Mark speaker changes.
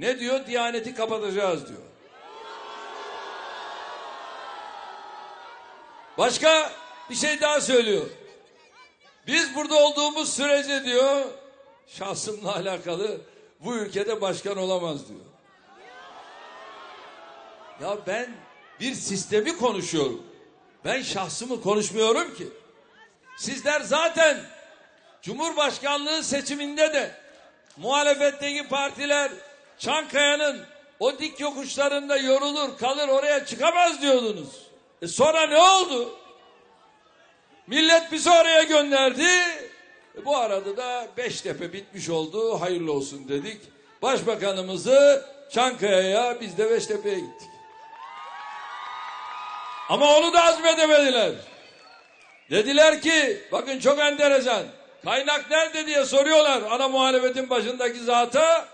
Speaker 1: Ne diyor? Diyaneti kapatacağız diyor. Başka bir şey daha söylüyor. Biz burada olduğumuz sürece diyor şahsımla alakalı bu ülkede başkan olamaz diyor. Ya ben bir sistemi konuşuyorum. Ben şahsımı konuşmuyorum ki. Sizler zaten Cumhurbaşkanlığı seçiminde de muhalefetteki partiler Çankaya'nın o dik yokuşlarında yorulur kalır oraya çıkamaz diyordunuz. E sonra ne oldu? Millet bizi oraya gönderdi. E bu arada da Beştepe bitmiş oldu. Hayırlı olsun dedik. Başbakanımızı Çankaya'ya biz de Beştepe'ye gittik. Ama onu da azmedemediler. Dediler ki bakın çok enteresan. Kaynak nerede diye soruyorlar ana muhalefetin başındaki zata.